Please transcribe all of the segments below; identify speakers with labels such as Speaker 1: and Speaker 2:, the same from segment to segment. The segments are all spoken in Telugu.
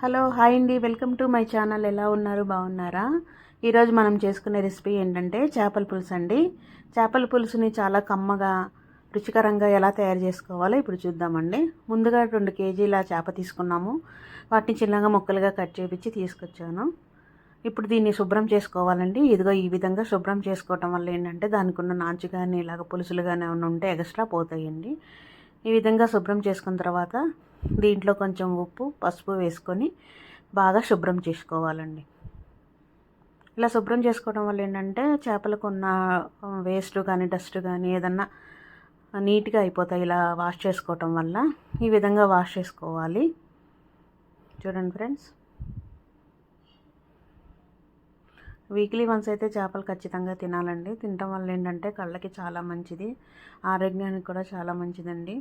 Speaker 1: హలో హాయ్ అండి. Welcome to my channel. ఎలా ఉన్నారు? బాగున్నారా? ఈరోజు మనం చేసుకునే రెసిపీ ఏంటంటే చేపల పులుసు అండి. చేపల పులుసుని చాలా కమ్మగా రుచికరంగా ఎలా తయారు చేసుకోవాలో ఇప్పుడు చూద్దామండి. ముందుగా రెండు కేజీల చేప తీసుకున్నాము. వాటిని చిన్నగా ముక్కలుగా కట్ చేపించి తీసుకొచ్చాను. ఇప్పుడు దీన్ని శుభ్రం చేసుకోవాలండి. ఇదిగో ఈ విధంగా శుభ్రం చేసుకోవటం వల్ల ఏంటంటే దానికి ఉన్న నాచు కానీ ఇలాగ పులుసులు కానీ ఏమైనా ఉంటే ఎక్స్ట్రా పోతాయండి. ఈ విధంగా శుభ్రం చేసుకున్న తర్వాత దీంట్లో కొంచెం ఉప్పు పసుపు వేసుకొని బాగా శుభ్రం చేసుకోవాలండి. ఇలా శుభ్రం చేసుకోవడం వల్ల ఏంటంటే చేపలకు ఉన్న వేస్ట్ కానీ డస్ట్ కానీ ఏదన్నా నీట్గా అయిపోతాయి. ఇలా వాష్ చేసుకోవటం వల్ల ఈ విధంగా వాష్ చేసుకోవాలి. చూడండి ఫ్రెండ్స్. వీక్లీ వన్స్ అయితే చేపలు ఖచ్చితంగా తినాలండి. తినటం వల్ల ఏంటంటే కళ్ళకి చాలా మంచిది. ఆరోగ్యానికి కూడా చాలా మంచిదండి.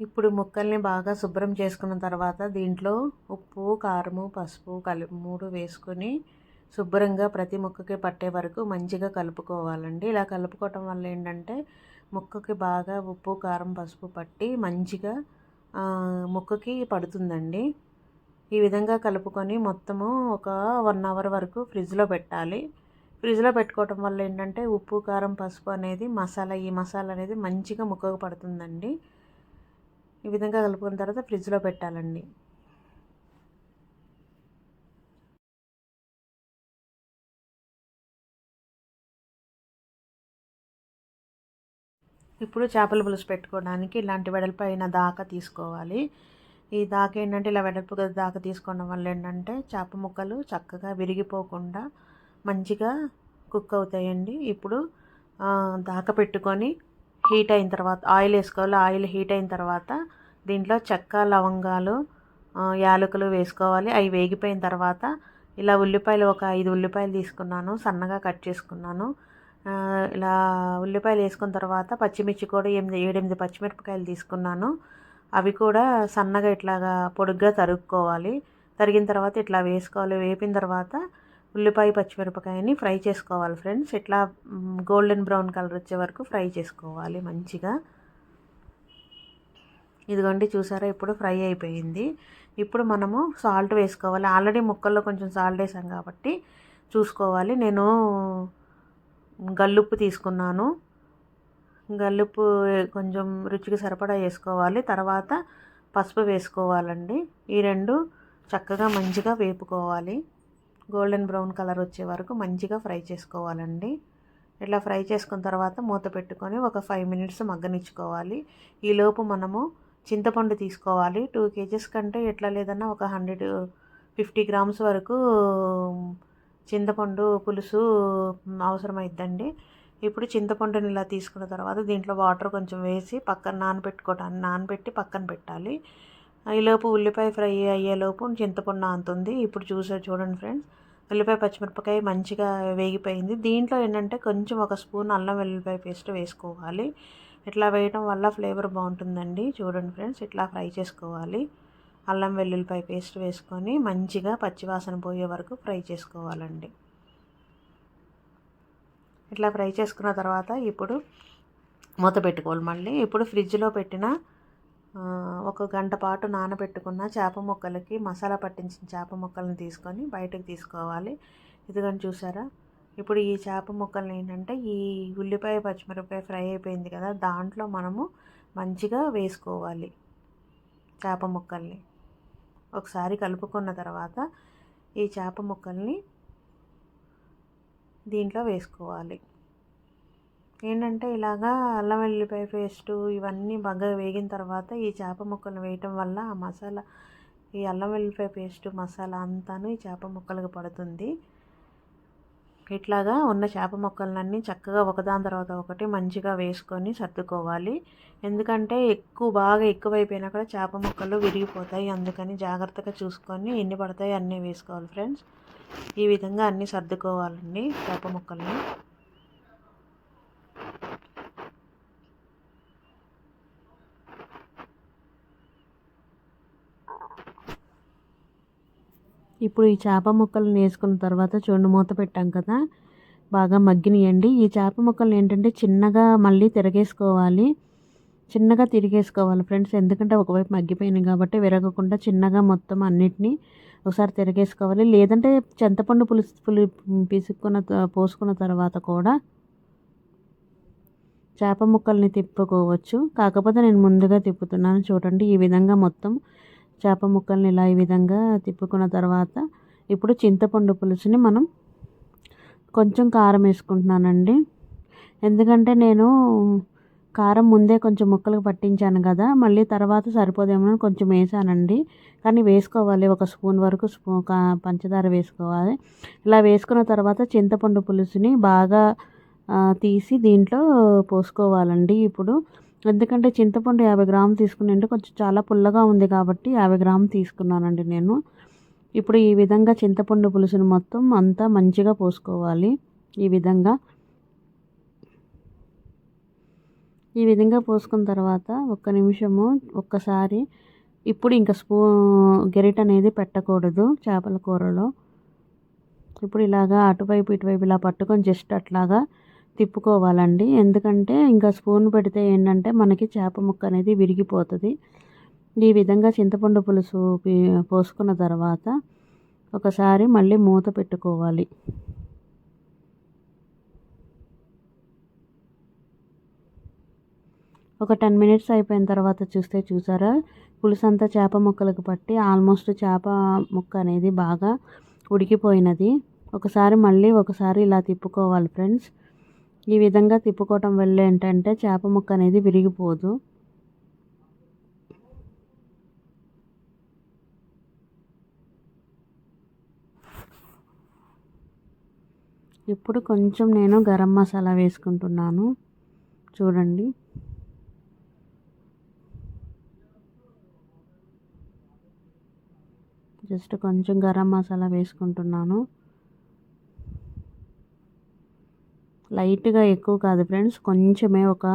Speaker 1: ఇప్పుడు ముక్కల్ని బాగా శుభ్రం చేసుకున్న తర్వాత దీంట్లో ఉప్పు కారము పసుపు కలు మూడు వేసుకొని శుభ్రంగా ప్రతి ముక్కకి పట్టే వరకు మంచిగా కలుపుకోవాలండి. ఇలా కలుపుకోవటం వల్ల ఏంటంటే ముక్కకి బాగా ఉప్పు కారం పసుపు పట్టి మంచిగా ముక్కకి పడుతుందండి. ఈ విధంగా కలుపుకొని మొత్తము ఒక వన్ అవర్ వరకు ఫ్రిడ్జ్లో పెట్టాలి. ఫ్రిడ్జ్లో పెట్టుకోవటం వల్ల ఏంటంటే ఉప్పు కారం పసుపు అనేది మసాలా ఈ మసాలా అనేది మంచిగా ముక్కకు పడుతుందండి. ఈ విధంగా కలుపుకున్న తర్వాత ఫ్రిడ్జ్లో పెట్టాలండి. ఇప్పుడు చేపల పులుసు పెట్టుకోవడానికి ఇలాంటి వెడల్పు అయిన దాకా తీసుకోవాలి. ఈ దాక ఏంటంటే ఇలా వెడల్పు దాకా తీసుకోవడం వల్ల ఏంటంటే చేప ముక్కలు చక్కగా విరిగిపోకుండా మంచిగా కుక్ అవుతాయండి. ఇప్పుడు దాక పెట్టుకొని హీట్ అయిన తర్వాత ఆయిల్ వేసుకోవాలి. ఆయిల్ హీట్ అయిన తర్వాత దీంట్లో చెక్క లవంగాలు యాలకులు వేసుకోవాలి. అవి వేగిపోయిన తర్వాత ఇలా ఉల్లిపాయలు ఒక ఐదు ఉల్లిపాయలు తీసుకున్నాను. సన్నగా కట్ చేసుకున్నాను. ఇలా ఉల్లిపాయలు వేసుకున్న తర్వాత పచ్చిమిర్చి కూడా ఎనిమిది ఏడెనిమిది పచ్చిమిరపకాయలు తీసుకున్నాను. అవి కూడా సన్నగా ఇట్లాగా పొడుగ్గా తరుక్కోవాలి. తరిగిన తర్వాత ఇట్లా వేసుకోవాలి. వేపిన తర్వాత ఉల్లిపాయ పచ్చిమిరపకాయని ఫ్రై చేసుకోవాలి ఫ్రెండ్స్. ఇట్లా గోల్డెన్ బ్రౌన్ కలర్ వచ్చే వరకు ఫ్రై చేసుకోవాలి మంచిగా. ఇదిగోండి చూసారా ఇప్పుడు ఫ్రై అయిపోయింది. ఇప్పుడు మనము సాల్ట్ వేసుకోవాలి. ఆల్రెడీ ముక్కల్లో కొంచెం సాల్ట్ వేసాం కాబట్టి చూసుకోవాలి. నేను గల్లుప్పు తీసుకున్నాను. గల్లుప్పు కొంచెం రుచికి సరిపడా వేసుకోవాలి. తర్వాత పసుపు వేసుకోవాలండి. ఈ రెండు చక్కగా మంచిగా వేపుకోవాలి. గోల్డెన్ బ్రౌన్ కలర్ వచ్చే వరకు మంచిగా ఫ్రై చేసుకోవాలండి. ఇట్లా ఫ్రై చేసుకున్న తర్వాత మూత పెట్టుకొని ఒక ఫైవ్ మినిట్స్ మగ్గనిచ్చుకోవాలి. ఈలోపు మనము చింతపండు తీసుకోవాలి. టూ కేజెస్ కంటే ఎట్లా లేదన్నా ఒక హండ్రెడ్ ఫిఫ్టీ గ్రామ్స్ వరకు చింతపండు పులుసు అవసరమైద్దండి. ఇప్పుడు చింతపండుని ఇలా తీసుకున్న తర్వాత దీంట్లో వాటర్ కొంచెం వేసి పక్కన నానబెట్టుకోవటాన్ని నానబెట్టి పక్కన పెట్టాలి. ఈలోపు ఉల్లిపాయ ఫ్రై అయ్యేలోపు చింతపండు నానుతుంది. ఇప్పుడు చూసారు చూడండి ఫ్రెండ్స్. ఉల్లిపాయ పచ్చిమిరపకాయ మంచిగా వేగిపోయింది. దీంట్లో ఏంటంటే కొంచెం ఒక స్పూన్ అల్లం వెల్లిపాయ పేస్ట్ వేసుకోవాలి. ఇట్లా వేయటం వల్ల ఫ్లేవర్ బాగుంటుందండి. చూడండి ఫ్రెండ్స్ ఇట్లా ఫ్రై చేసుకోవాలి. అల్లం వెల్లుల్లిపాయ పేస్ట్ వేసుకొని మంచిగా పచ్చివాసన పోయే వరకు ఫ్రై చేసుకోవాలండి. ఇట్లా ఫ్రై చేసుకున్న తర్వాత ఇప్పుడు మూత పెట్టుకోవాలి మళ్ళీ. ఇప్పుడు ఫ్రిడ్జ్లో పెట్టిన ఒక గంట పాటు నానబెట్టుకున్న చేప ముక్కలకి మసాలా పట్టించిన చేప ముక్కలను తీసుకొని బయటకు తీసుకోవాలి. ఇదిగని చూసారా? ఇప్పుడు ఈ చేప ముక్కల్ని ఏంటంటే ఈ ఉల్లిపాయ పచ్చిమిరపకాయ ఫ్రై అయిపోయింది కదా దాంట్లో మనము మంచిగా వేసుకోవాలి చేప ముక్కల్ని. ఒకసారి కలుపుకున్న తర్వాత ఈ చేప ముక్కల్ని దీంట్లో వేసుకోవాలి. ఏంటంటే ఇలాగా అల్లం వెల్లిపాయ పేస్టు ఇవన్నీ బాగా వేగిన తర్వాత ఈ చేప ముక్కలు వేయటం వల్ల ఆ మసాలా ఈ అల్లం వెల్లిపాయ పేస్టు మసాలా అంతాను ఈ చేప ముక్కలకు పడుతుంది. ఇట్లాగా ఉన్న చేప మొక్కలన్నీ చక్కగా ఒకదాని తర్వాత ఒకటి మంచిగా వేసుకొని సర్దుకోవాలి. ఎందుకంటే ఎక్కువ బాగా ఎక్కువైపోయినా కూడా చేప ముక్కలు విరిగిపోతాయి. అందుకని జాగ్రత్తగా చూసుకొని ఎన్ని పడతాయి అన్నీ వేసుకోవాలి ఫ్రెండ్స్. ఈ విధంగా అన్నీ సర్దుకోవాలండి చేప మొక్కల్ని. ఇప్పుడు ఈ చేప ముక్కలు వేసుకున్న తర్వాత చూడండి మూత పెట్టాం కదా. బాగా మగ్గినాయండి. ఈ చేప ముక్కలు ఏంటంటే చిన్నగా మళ్ళీ తిరగేసుకోవాలి. చిన్నగా తిరిగేసుకోవాలి ఫ్రెండ్స్. ఎందుకంటే ఒకవైపు మగ్గిపోయినాయి కాబట్టి విరగకుండా చిన్నగా మొత్తం అన్నిటినీ ఒకసారి తిరగేసుకోవాలి. లేదంటే చింతపండు పులుసు పులి పిసుక్కున్న త- పోసుకున్న తర్వాత కూడా చేప ముక్కల్ని తిప్పుకోవచ్చు. కాకపోతే నేను ముందుగా తిప్పుతున్నాను. చూడండి ఈ విధంగా మొత్తం చేప ముక్కల్ని ఇలా ఈ విధంగా తిప్పుకున్న తర్వాత ఇప్పుడు చింతపండు పులుసుని మనం కొంచెం కారం వేసుకుంటున్నానండి. ఎందుకంటే నేను కారం ముందే కొంచెం ముక్కలకు పట్టించాను కదా మళ్ళీ తర్వాత సరిపోదేమో అని కొంచెం వేసానండి. కానీ వేసుకోవాలి ఒక స్పూన్ వరకు స్పూ కా- పంచదార వేసుకోవాలి. ఇలా వేసుకున్న తర్వాత చింతపండు పులుసుని బాగా తీసి దీంట్లో పోసుకోవాలండి. ఇప్పుడు ఎందుకంటే చింతపండు యాభై గ్రాములు తీసుకుని కొంచెం చాలా పుల్లగా ఉంది కాబట్టి యాభై గ్రాములు తీసుకున్నానండి నేను. ఇప్పుడు ఈ విధంగా చింతపండు పులుసును మొత్తం అంతా మంచిగా పోసుకోవాలి. ఈ విధంగా. ఈ విధంగా పోసుకున్న తర్వాత ఒక్క నిమిషము ఒక్కసారి ఇప్పుడు ఇంకా స్పూ గెరిట అనేది పెట్టకూడదు చేపల కూరలో. ఇప్పుడు ఇలాగా అటువైపు ఇటువైపు ఇలా పట్టుకొని జస్ట్ అట్లాగా తిప్పుకోవాలండి. ఎందుకంటే ఇంకా స్పూన్ పెడితే ఏంటంటే మనకి చేప ముక్క అనేది విరిగిపోతుంది. ఈ విధంగా చింతపండు పులుసు పోసుకున్న తర్వాత ఒకసారి మళ్ళీ మూత పెట్టుకోవాలి. ఒక టెన్ మినిట్స్ అయిపోయిన తర్వాత చూస్తే చూసారా? పులుసు అంతా చేప ముక్కలకు పట్టి ఆల్మోస్ట్ చేప ముక్క అనేది బాగా ఉడికిపోయినది. ఒకసారి మళ్ళీ ఒకసారి ఇలా తిప్పుకోవాలి ఫ్రెండ్స్. ఈ విధంగా తిప్పుకోవటం వల్ల ఏంటంటే చేప ముక్క అనేది విరిగిపోదు. ఇప్పుడు కొంచెం నేను గరం మసాలా వేసుకుంటున్నాను. చూడండి. జస్ట్ కొంచెం గరం మసాలా వేసుకుంటున్నాను. లైట్గా ఎక్కువ కాదు ఫ్రెండ్స్. కొంచెమే ఒక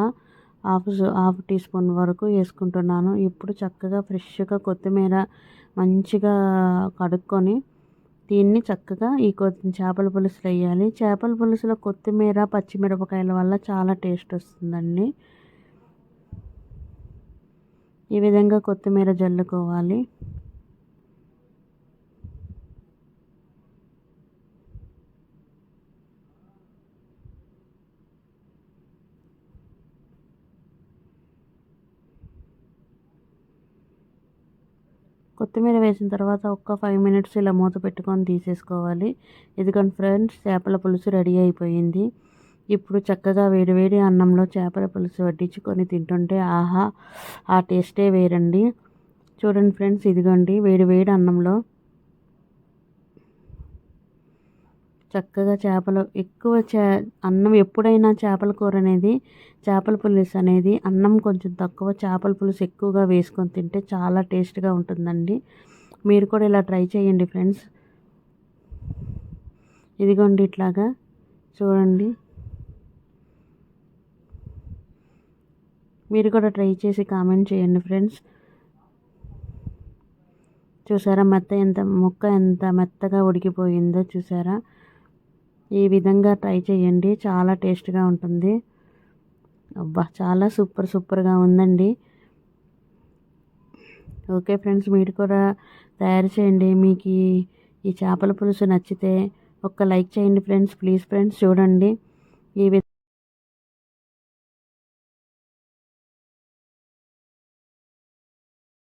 Speaker 1: హాఫ్ హాఫ్ టీ స్పూన్ వరకు వేసుకుంటున్నాను. ఇప్పుడు చక్కగా ఫ్రెష్గా కొత్తిమీర మంచిగా కడుక్కొని దీన్ని చక్కగా ఈ కొద్ది చేపల పులుసులో వేయాలి. చేపల పులుసులో కొత్తిమీర పచ్చిమిరపకాయల వల్ల చాలా టేస్ట్ వస్తుందండి. ఈ విధంగా కొత్తిమీర జల్లుకోవాలి. కొత్తిమీర వేసిన తర్వాత ఒక్క ఫైవ్ మినిట్స్ ఇలా మూత పెట్టుకొని తీసేసుకోవాలి. ఎందుకంటే ఫ్రెండ్స్ చేపల పులుసు రెడీ అయిపోయింది. ఇప్పుడు చక్కగా వేడివేడి అన్నంలో చేపల పులుసు వడ్డించుకొని తింటుంటే ఆహా ఆ టేస్టే వేరండి. చూడండి ఫ్రెండ్స్ ఇదిగోండి వేడివేడి అన్నంలో చక్కగా చేపలు ఎక్కువ చే అన్నం ఎప్పుడైనా చేపల కూర అనేది చేపల పులుసు అనేది అన్నం కొంచెం తక్కువ చేపల పులుసు ఎక్కువగా వేసుకొని తింటే చాలా టేస్ట్గా ఉంటుందండి. మీరు కూడా ఇలా ట్రై చేయండి ఫ్రెండ్స్. ఇదిగోండి ఇట్లాగా చూడండి. మీరు కూడా ట్రై చేసి కామెంట్ చేయండి ఫ్రెండ్స్. చూసారా మెత్త ఎంత ముక్క ఎంత మెత్తగా ఉడికిపోయిందో చూసారా? ఈ విధంగా ట్రై చేయండి. చాలా టేస్ట్గా ఉంటుంది. అబ్బా చాలా సూపర్ సూపర్గా ఉందండి.
Speaker 2: ఓకే ఫ్రెండ్స్ మీరు కూడా తయారు చేయండి. మీకు ఈ- చేపల పులుసు నచ్చితే ఒక్క లైక్ చేయండి ఫ్రెండ్స్. ప్లీజ్ ఫ్రెండ్స్ చూడండి. ఈ వి-